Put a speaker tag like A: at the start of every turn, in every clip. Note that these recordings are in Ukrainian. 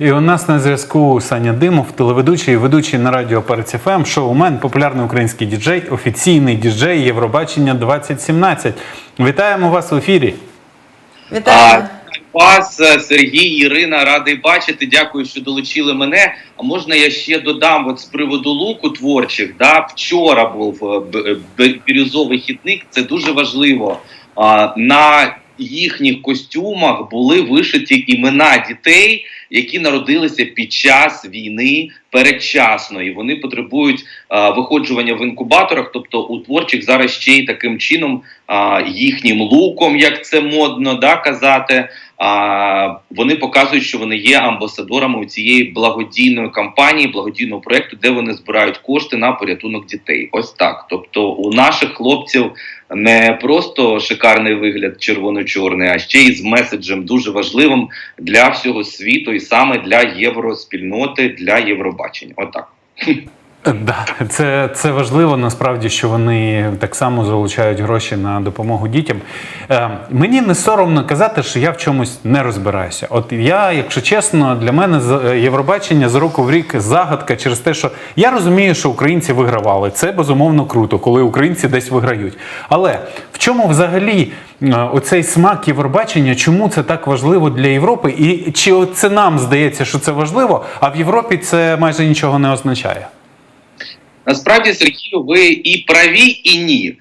A: І у нас на зв'язку Саня Димов, телеведучий і ведучий на радіо Перець ФМ, шоумен, популярний український діджей, офіційний діджей Євробачення 2017. Вітаємо вас в ефірі.
B: Вітаю.
C: А, вас, е, Сергій, Ірина, радий бачити. Дякую, що долучили мене. А можна я ще додам от з приводу луку творчих? Да? Вчора був е, б- бірюзовий хітник. Це дуже важливо. А, на їхніх костюмах були вишиті імена дітей, які народилися під час війни передчасно, і вони потребують а, виходжування в інкубаторах. Тобто у творчих зараз ще й таким чином а, їхнім луком, як це модно да, казати. А, вони показують, що вони є амбасадорами у цієї благодійної кампанії, благодійного проекту, де вони збирають кошти на порятунок дітей. Ось так. Тобто, у наших хлопців не просто шикарний вигляд червоно-чорний, а ще й з меседжем дуже важливим для всього світу, і саме для євроспільноти, для Євробачення. Отак.
A: Е, Да, це, це важливо насправді, що вони так само залучають гроші на допомогу дітям. Е, мені не соромно казати, що я в чомусь не розбираюся. От я, якщо чесно, для мене е, Євробачення з року в рік загадка через те, що я розумію, що українці вигравали. Це безумовно круто, коли українці десь виграють. Але в чому взагалі е, оцей смак Євробачення, чому це так важливо для Європи? І чи це нам здається, що це важливо, а в Європі це майже нічого не означає?
C: Насправді, Сергію, ви і праві, і ні.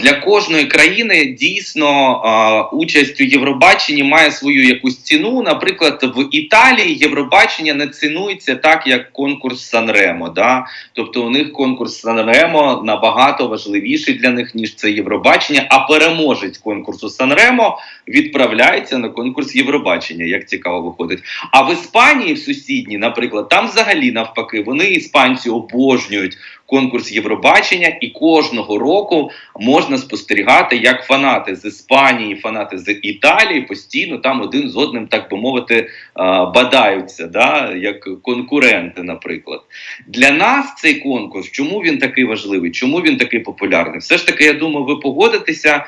C: Для кожної країни дійсно участь у Євробаченні має свою якусь ціну. Наприклад, в Італії Євробачення не цінується так, як конкурс Санремо. Да? Тобто у них конкурс Санремо набагато важливіший для них, ніж це Євробачення. А переможець конкурсу Санремо відправляється на конкурс Євробачення. Як цікаво виходить. А в Іспанії, в сусідній, наприклад, там взагалі навпаки, вони іспанці обожнюють конкурс Євробачення, і кожного року можна спостерігати, як фанати з Іспанії, фанати з Італії постійно там один з одним, так би мовити, бадаються, да, як конкуренти, наприклад. Для нас цей конкурс, чому він такий важливий, чому він такий популярний? Все ж таки, я думаю, ви погодитеся.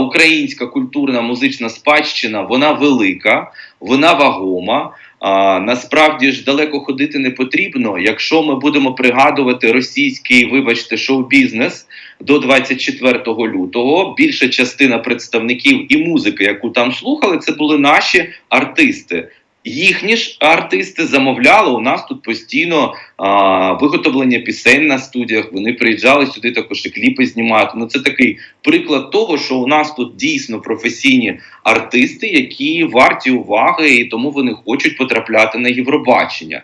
C: Українська культурна музична спадщина вона велика, вона вагома. А, насправді ж далеко ходити не потрібно. Якщо ми будемо пригадувати російський, вибачте, шоу-бізнес до 24 лютого, більша частина представників і музики, яку там слухали, це були наші артисти. Їхні ж артисти замовляли у нас тут постійно а, виготовлення пісень на студіях. Вони приїжджали сюди також і кліпи знімати. Ну це такий приклад того, що у нас тут дійсно професійні артисти, які варті уваги, і тому вони хочуть потрапляти на Євробачення.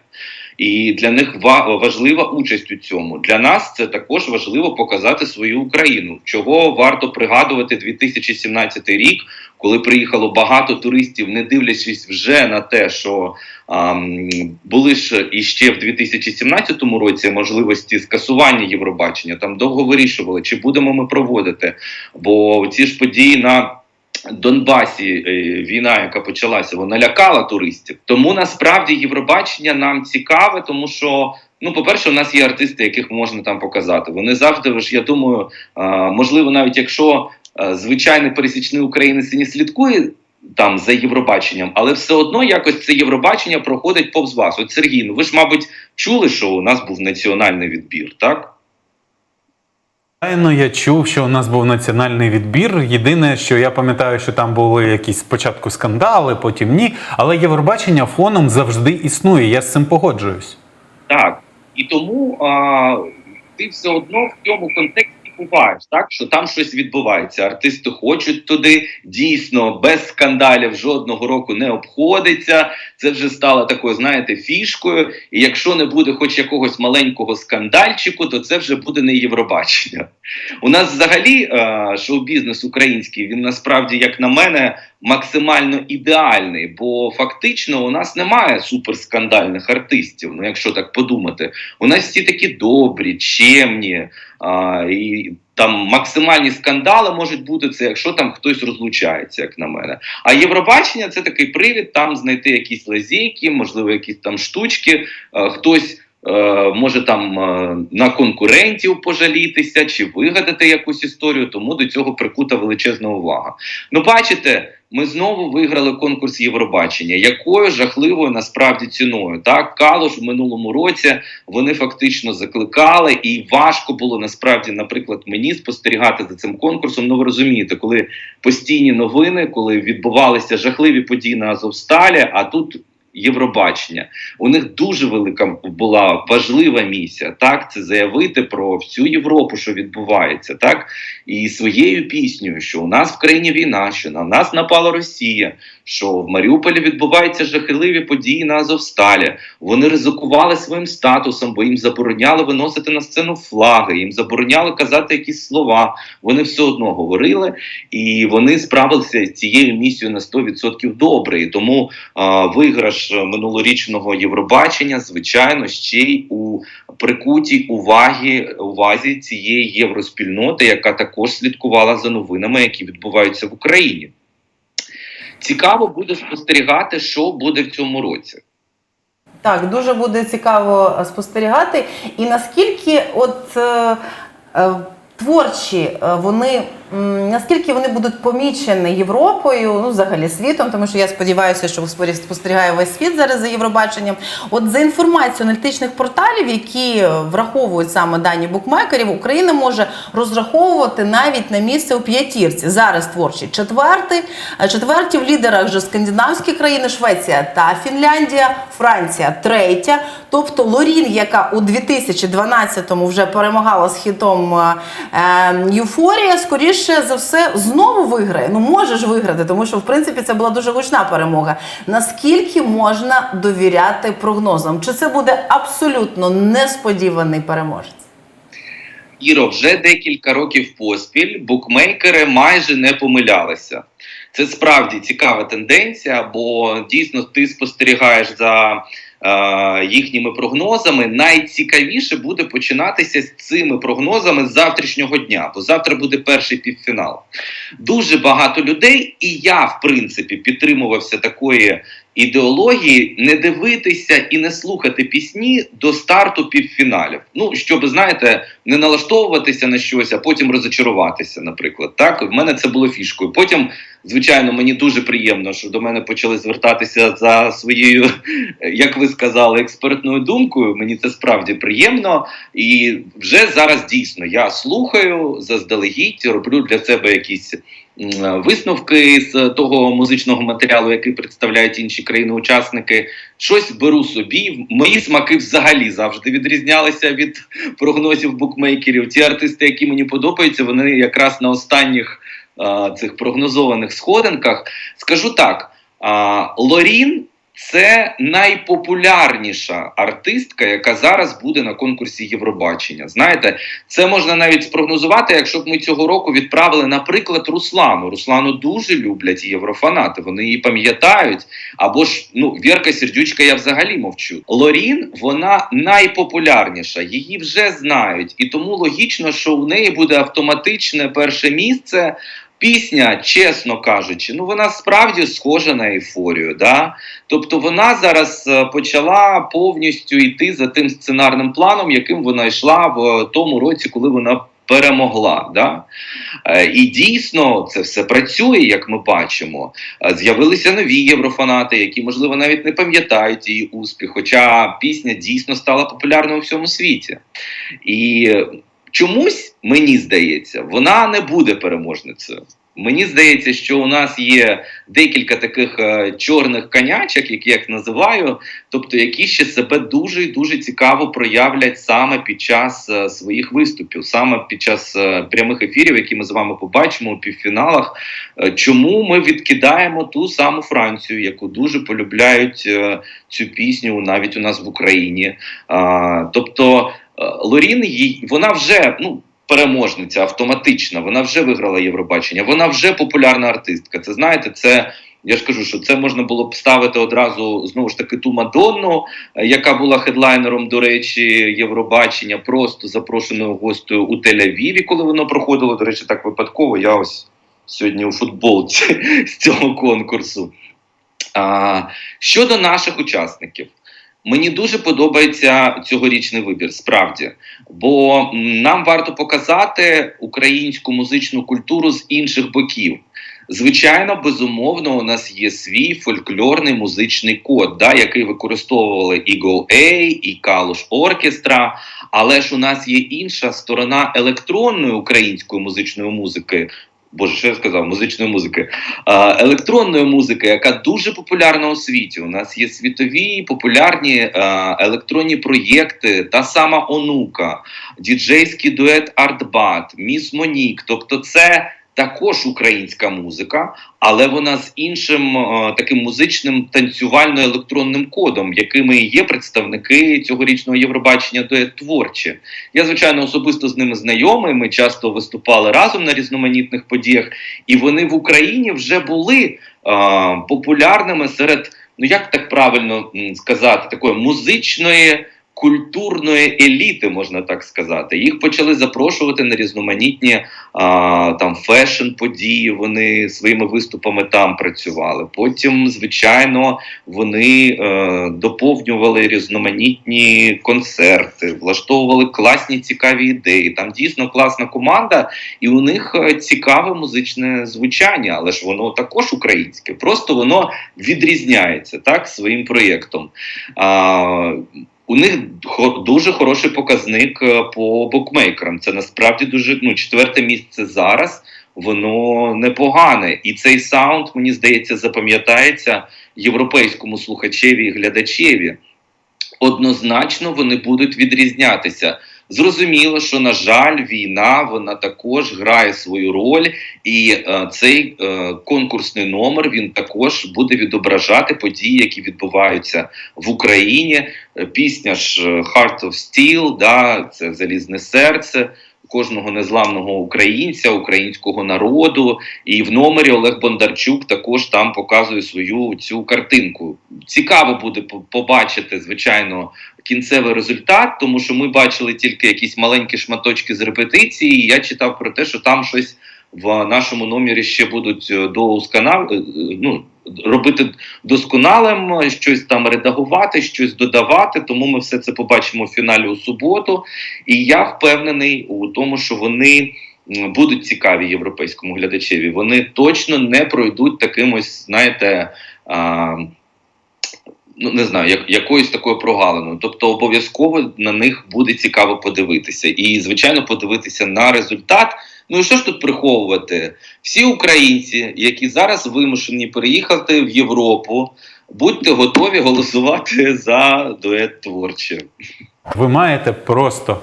C: І для них ва- важлива участь у цьому. Для нас це також важливо показати свою Україну. Чого варто пригадувати 2017 рік, коли приїхало багато туристів, не дивлячись вже на те, що ам, були ж іще в 2017 році можливості скасування Євробачення. Там довго вирішували, чи будемо ми проводити. Бо ці ж події на Донбасі е, війна, яка почалася, вона лякала туристів. Тому насправді Євробачення нам цікаве, тому що. Ну, по-перше, у нас є артисти, яких можна там показати. Вони завжди ж, я думаю, можливо, навіть якщо звичайний пересічний українець не слідкує там за Євробаченням, але все одно якось це Євробачення проходить повз вас. От Сергій, ну ви ж, мабуть, чули, що у нас був національний відбір, так?
A: Звичайно, я чув, що у нас був національний відбір. Єдине, що я пам'ятаю, що там були якісь спочатку скандали, потім ні. Але Євробачення фоном завжди існує. Я з цим погоджуюсь.
C: Так. І тому а, ти все одно в цьому контексті буваєш, так що там щось відбувається. Артисти хочуть туди дійсно без скандалів жодного року не обходиться. Це вже стало такою, знаєте, фішкою. І якщо не буде хоч якогось маленького скандальчику, то це вже буде не Євробачення. У нас взагалі е, шоу-бізнес український він насправді, як на мене, максимально ідеальний, бо фактично у нас немає суперскандальних артистів. Ну, якщо так подумати, у нас всі такі добрі, чемні. А, і там максимальні скандали можуть бути це, якщо там хтось розлучається, як на мене. А Євробачення це такий привід там знайти якісь лазейки, можливо, якісь там штучки, хтось може там е, на конкурентів пожалітися чи вигадати якусь історію, тому до цього прикута величезна увага. Ну, бачите, ми знову виграли конкурс Євробачення. Якою жахливою насправді ціною? Так, Калош в минулому році вони фактично закликали, і важко було насправді, наприклад, мені спостерігати за цим конкурсом. Ну, ви розумієте, коли постійні новини, коли відбувалися жахливі події на Азовсталі, а тут. Євробачення у них дуже велика була важлива місія. Так, це заявити про всю Європу, що відбувається, так і своєю піснею, що у нас в країні війна, що на нас напала Росія, що в Маріуполі відбуваються жахливі події на Азовсталі. Вони ризикували своїм статусом, бо їм забороняли виносити на сцену флаги, їм забороняли казати якісь слова. Вони все одно говорили, і вони справилися з цією місією на 100% добре. І тому а, виграш минулорічного Євробачення, звичайно, ще й у прикутій уваги увазі цієї євроспільноти, яка також слідкувала за новинами, які відбуваються в Україні. Цікаво буде спостерігати, що буде в цьому році.
B: Так, дуже буде цікаво е, спостерігати. І наскільки от е, е, творчі е, вони. Наскільки вони будуть помічені Європою, ну взагалі світом, тому що я сподіваюся, що спостерігає весь світ зараз за Євробаченням. От за інформацією аналітичних порталів, які враховують саме дані букмекерів, Україна може розраховувати навіть на місце у п'ятірці. Зараз творчі четвертий, а четверті в лідерах вже скандинавські країни, Швеція та Фінляндія, Франція третя. Тобто Лорін, яка у 2012-му вже перемагала з хітом е, е, Юфорія, скоріше за все знову виграє. Ну може ж виграти, тому що в принципі це була дуже гучна перемога. Наскільки можна довіряти прогнозам? Чи це буде абсолютно несподіваний переможець?
C: Іро, вже декілька років поспіль букмекери майже не помилялися. Це справді цікава тенденція, бо дійсно ти спостерігаєш за їхніми прогнозами. Найцікавіше буде починатися з цими прогнозами з завтрашнього дня, бо завтра буде перший півфінал. Дуже багато людей, і я, в принципі, підтримувався такої ідеології не дивитися і не слухати пісні до старту півфіналів. Ну, щоб, знаєте, не налаштовуватися на щось, а потім розочаруватися, наприклад. Так, в мене це було фішкою. Потім, звичайно, мені дуже приємно, що до мене почали звертатися за своєю, як ви сказали, експертною думкою. Мені це справді приємно. І вже зараз дійсно я слухаю заздалегідь, роблю для себе якісь. М, Висновки з того музичного матеріалу, який представляють інші країни-учасники, щось беру собі. Мої смаки взагалі завжди відрізнялися від прогнозів букмекерів. Ті артисти, які мені подобаються, вони якраз на останніх а, цих прогнозованих сходинках. Скажу так: Лорін це найпопулярніша артистка, яка зараз буде на конкурсі Євробачення. Знаєте, це можна навіть спрогнозувати, якщо б ми цього року відправили, наприклад, Руслану. Руслану дуже люблять єврофанати, вони її пам'ятають. Або ж ну Вірка Сердючка, я взагалі мовчу. Лорін вона найпопулярніша, її вже знають, і тому логічно, що в неї буде автоматичне перше місце. Пісня, чесно кажучи, ну вона справді схожа на ейфорію. Да? Тобто вона зараз е, почала повністю йти за тим сценарним планом, яким вона йшла в тому році, коли вона перемогла. Да? Е, І дійсно це все працює, як ми бачимо. Е, З'явилися нові єврофанати, які, можливо, навіть не пам'ятають її успіх, хоча пісня дійсно стала популярною у всьому світі. І е, чомусь, мені здається, вона не буде переможницею. Мені здається, що у нас є декілька таких е, чорних конячок, як я їх називаю, тобто які ще себе дуже і дуже цікаво проявлять саме під час е, своїх виступів, саме під час е, прямих ефірів, які ми з вами побачимо у півфіналах. Чому ми відкидаємо ту саму Францію, яку дуже полюбляють цю пісню навіть у нас в Україні? Тобто Лорін їй вона вже ну. Переможниця автоматична, вона вже виграла Євробачення, вона вже популярна артистка. Це знаєте, це я ж кажу, що це можна було б ставити одразу знову ж таки ту Мадонну, е, яка була хедлайнером, до речі, Євробачення, просто запрошеною гостею у Тель-Авіві, коли воно проходило. До речі, так випадково. Я ось сьогодні у футболці з цього конкурсу. А, щодо наших учасників, Мені дуже подобається цьогорічний вибір, справді, бо нам варто показати українську музичну культуру з інших боків. Звичайно, безумовно, у нас є свій фольклорний музичний код, да, який використовували і Go A, і Калуш Оркестра. Але ж у нас є інша сторона електронної української музичної музики. Боже, що я сказав, музичної музики, а, електронної музики, яка дуже популярна у світі. У нас є світові популярні а, електронні проєкти, та сама Онука, діджейський дует Артбат, Міс Монік. Тобто, це також українська музика, але вона з іншим е, таким музичним танцювально-електронним кодом, якими є представники цьогорічного Євробачення дует творчі. Я, звичайно, особисто з ними знайомий. Ми часто виступали разом на різноманітних подіях, і вони в Україні вже були е, популярними серед, ну як так правильно сказати, такої музичної. Культурної еліти, можна так сказати, їх почали запрошувати на різноманітні а, там фешн-події. Вони своїми виступами там працювали. Потім, звичайно, вони е, доповнювали різноманітні концерти, влаштовували класні цікаві ідеї. Там дійсно класна команда, і у них е, цікаве музичне звучання, але ж воно також українське. Просто воно відрізняється так своїм проєктом. У них дуже хороший показник е, по букмейкерам. Це насправді дуже ну, четверте місце зараз. Воно непогане, і цей саунд, мені здається, запам'ятається європейському слухачеві і глядачеві. Однозначно вони будуть відрізнятися. Зрозуміло, що на жаль, війна вона також грає свою роль, і е, цей е, конкурсний номер він також буде відображати події, які відбуваються в Україні. Е, Пісня ж е, Heart of Steel, да, це залізне серце кожного незламного українця, українського народу. І в номері Олег Бондарчук також там показує свою цю картинку. Цікаво буде побачити, звичайно, кінцевий результат, тому що ми бачили тільки якісь маленькі шматочки з репетиції. І я читав про те, що там щось в нашому номері ще будуть е, досконал... е, ну, робити досконалим, щось там редагувати, щось додавати. Тому ми все це побачимо в фіналі у суботу. І я впевнений у тому, що вони будуть цікаві європейському глядачеві. Вони точно не пройдуть таким ось, знаєте. Ну, не знаю, як якоюсь такою прогалиною. Тобто обов'язково на них буде цікаво подивитися. І, звичайно, подивитися на результат. Ну і що ж тут приховувати? Всі українці, які зараз вимушені переїхати в Європу, будьте готові голосувати за дует творче.
A: Ви маєте просто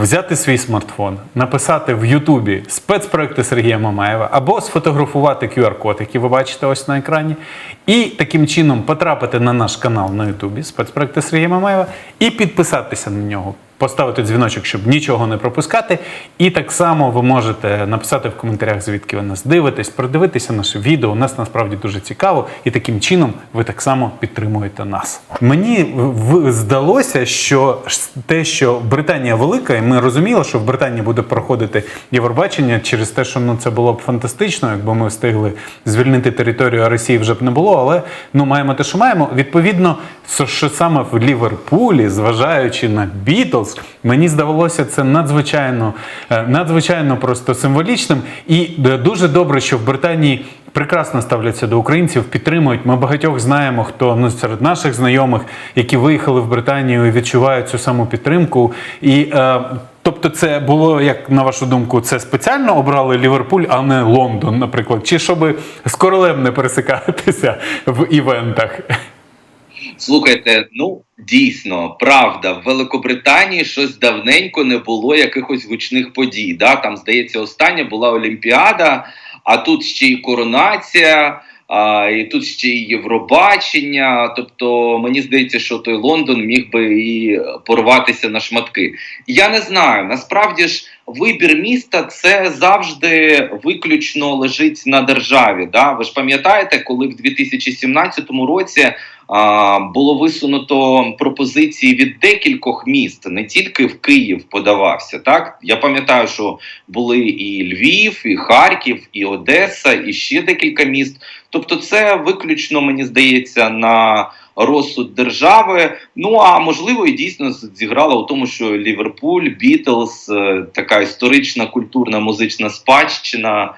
A: взяти свій смартфон, написати в Ютубі спецпроекти Сергія Мамаєва або сфотографувати QR-код, який ви бачите ось на екрані, і таким чином потрапити на наш канал на Ютубі спецпроекти Сергія Мамаєва і підписатися на нього. Поставити дзвіночок, щоб нічого не пропускати. І так само ви можете написати в коментарях, звідки ви нас дивитесь, продивитися наше відео. Нас насправді дуже цікаво, і таким чином ви так само підтримуєте нас. Мені здалося, що те, що Британія велика, і ми розуміли, що в Британії буде проходити Євробачення через те, що ну це було б фантастично, якби ми встигли звільнити територію, а Росії вже б не було. Але ну маємо те, що маємо. Відповідно, що саме в Ліверпулі, зважаючи на Бітлз, мені здавалося це надзвичайно, е, надзвичайно просто символічним. І е, дуже добре, що в Британії прекрасно ставляться до українців, підтримують. Ми багатьох знаємо, хто ну серед наших знайомих, які виїхали в Британію і відчувають цю саму підтримку. І е, тобто, це було як на вашу думку, це спеціально обрали Ліверпуль, а не Лондон, наприклад, чи щоб з королем не пересикатися в івентах.
C: Слухайте, ну дійсно, правда, в Великобританії щось давненько не було якихось гучних подій. Да? Там, здається, остання була Олімпіада, а тут ще й коронація, а, і тут ще й Євробачення. Тобто, мені здається, що той Лондон міг би і порватися на шматки. Я не знаю. Насправді ж вибір міста це завжди виключно лежить на державі. Да? Ви ж пам'ятаєте, коли в 2017 році було висунуто пропозиції від декількох міст, не тільки в Київ подавався. Так я пам'ятаю, що були і Львів, і Харків, і Одеса, і ще декілька міст. Тобто, це виключно мені здається на розсуд держави. Ну а можливо, і дійсно зіграла у тому, що Ліверпуль, Бітлз, е, така історична культурна музична спадщина.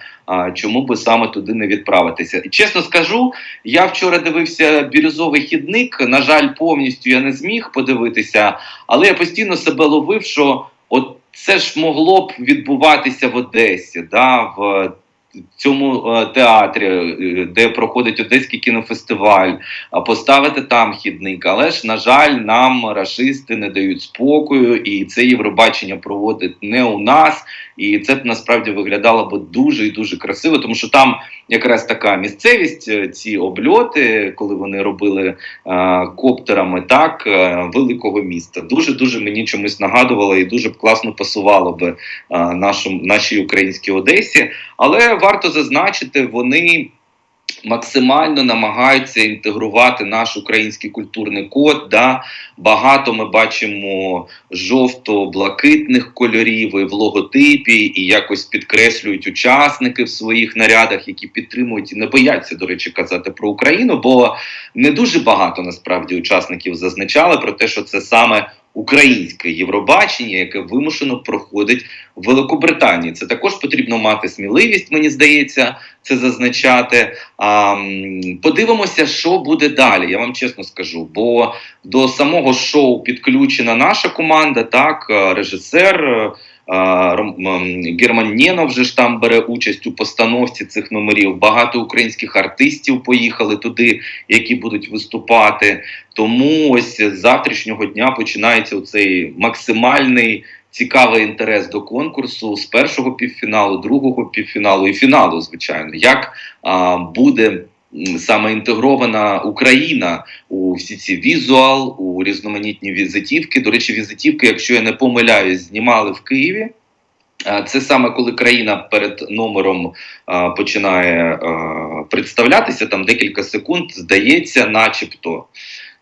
C: Чому би саме туди не відправитися? І чесно скажу, я вчора дивився бірюзовий хідник. На жаль, повністю я не зміг подивитися, але я постійно себе ловив, що от це ж могло б відбуватися в Одесі, да, в цьому е, театрі, е, де проходить Одеський кінофестиваль, а поставити там хідник. Але ж, на жаль, нам рашисти не дають спокою, і це Євробачення проводить не у нас. І це б насправді виглядало б дуже і дуже красиво, тому що там якраз така місцевість, е, ці обльоти, коли вони робили е, коптерами, так е, великого міста. Дуже дуже мені чомусь нагадувало і дуже б класно пасувало би е, нашому нашій українській Одесі. Але варто зазначити, вони. Максимально намагаються інтегрувати наш український культурний код. Да? Багато ми бачимо жовто-блакитних кольорів і в логотипі, і якось підкреслюють учасники в своїх нарядах, які підтримують і не бояться, до речі, казати про Україну, бо не дуже багато насправді учасників зазначали про те, що це саме українське Євробачення, яке вимушено проходить в Великобританії. Це також потрібно мати сміливість, мені здається, це зазначати. А, подивимося, що буде далі. Я вам чесно скажу. Бо до самого шоу підключена наша команда, так, режисер. Герман Нєнов вже ж там бере участь у постановці цих номерів. Багато українських артистів поїхали туди, які будуть виступати. Тому ось з завтрашнього дня починається цей максимальний цікавий інтерес до конкурсу з першого півфіналу, другого півфіналу і фіналу, звичайно, як а, буде. Саме інтегрована Україна у всі ці візуал, у різноманітні візитівки. До речі, візитівки, якщо я не помиляюсь, знімали в Києві. Це саме коли країна перед номером а, починає а, представлятися, там декілька секунд, здається, начебто.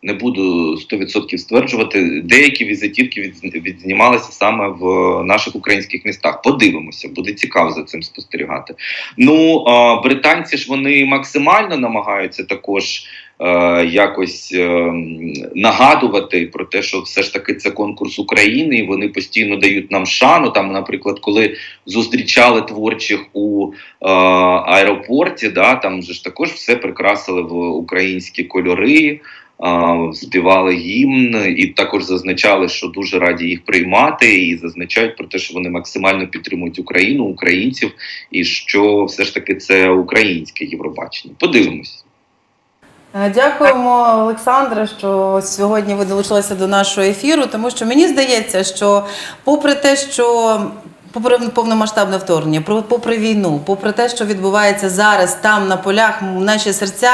C: Не буду 100% стверджувати, деякі візитівки від, відзнімалися саме в наших українських містах. Подивимося, буде цікаво за цим спостерігати. Ну, британці ж вони максимально намагаються також якось е, нагадувати про те, що все ж таки це конкурс України, і вони постійно дають нам шану. Там, наприклад, коли зустрічали творчих у е, аеропорті, да, там же ж також все прикрасили в українські кольори. Співали гімн і також зазначали, що дуже раді їх приймати, і зазначають про те, що вони максимально підтримують Україну, українців, і що все ж таки це українське Євробачення. Подивимось.
B: Е, Дякуємо, Олександре, що сьогодні ви долучилися до нашого ефіру, тому що мені здається, що попри те, що попри повномасштабне вторгнення, попри війну, попри те, що відбувається зараз там на полях, наші серця,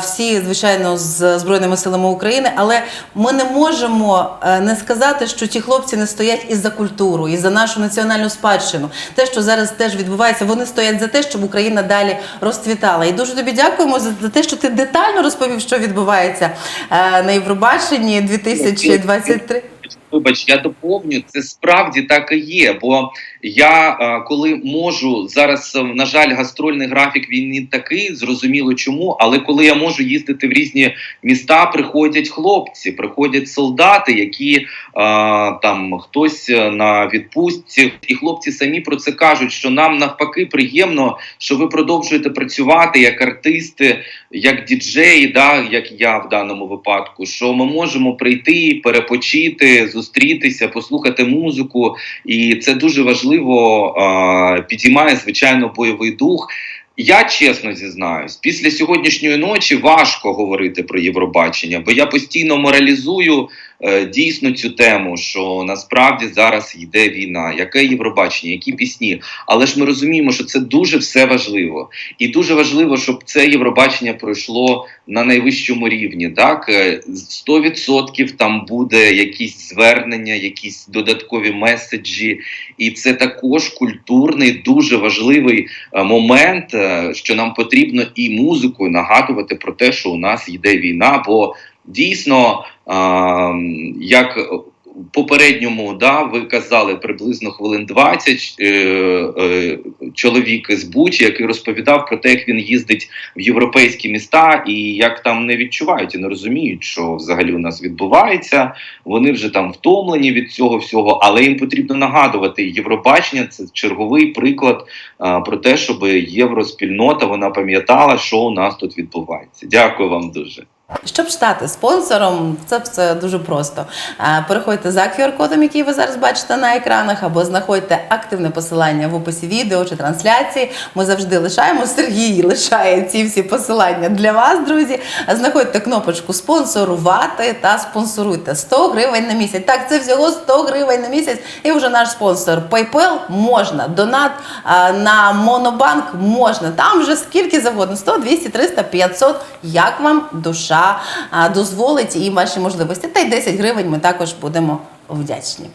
B: всі звичайно з збройними силами України, але ми не можемо е, не сказати, що ті хлопці не стоять і за культуру, і за нашу національну спадщину. Те, що зараз теж відбувається, вони стоять за те, щоб Україна далі розцвітала. І дуже тобі дякуємо за, за те, що ти детально розповів, що відбувається е, на Євробаченні 2023.
C: Вибач, я доповню, це справді так і є. Бо я е, коли можу зараз, е, на жаль, гастрольний графік він не такий, зрозуміло чому. Але коли я можу їздити в різні міста, приходять хлопці, приходять солдати, які е, там хтось на відпустці, і хлопці самі про це кажуть, що нам навпаки приємно, що ви продовжуєте працювати як артисти, як діджеї, да, як я в даному випадку, що ми можемо прийти, перепочити, зустрітися, послухати музику, і це дуже важливо підіймає звичайно бойовий дух. Я чесно зізнаюсь, після сьогоднішньої ночі важко говорити про Євробачення, бо я постійно моралізую дійсно цю тему, що насправді зараз йде війна, яке Євробачення, які пісні. Але ж ми розуміємо, що це дуже все важливо, і дуже важливо, щоб це Євробачення пройшло на найвищому рівні. Так Е, 100% там буде якісь звернення, якісь додаткові меседжі, і це також культурний, дуже важливий е, момент, е, що нам потрібно і музикою нагадувати про те, що у нас йде війна, бо дійсно, е, як попередньому, да, ви казали приблизно хвилин 20, е, е, чоловік із Бучі, який розповідав про те, як він їздить в європейські міста і як там не відчувають і не розуміють, що взагалі у нас відбувається. Вони вже там втомлені від цього всього, але їм потрібно нагадувати Євробачення. Це черговий приклад а, про те, щоб євроспільнота вона пам'ятала, що у нас тут відбувається. Дякую вам дуже.
B: Щоб стати спонсором, це все дуже просто. Переходьте за QR-кодом, який ви зараз бачите на екранах, або знаходьте активне посилання в описі відео чи трансляції. Ми завжди лишаємо. Сергій лишає ці всі посилання для вас, друзі. Знаходьте кнопочку спонсорувати та спонсоруйте 100 гривень на місяць. Так, це всього 100 гривень на місяць. І вже наш спонсор PayPal можна. Донат на Монобанк можна. Там вже скільки завгодно: 100, 200, 300, 500. Як вам душа дозволить і ваші можливості. Та й 10 гривень ми також будемо вдячні.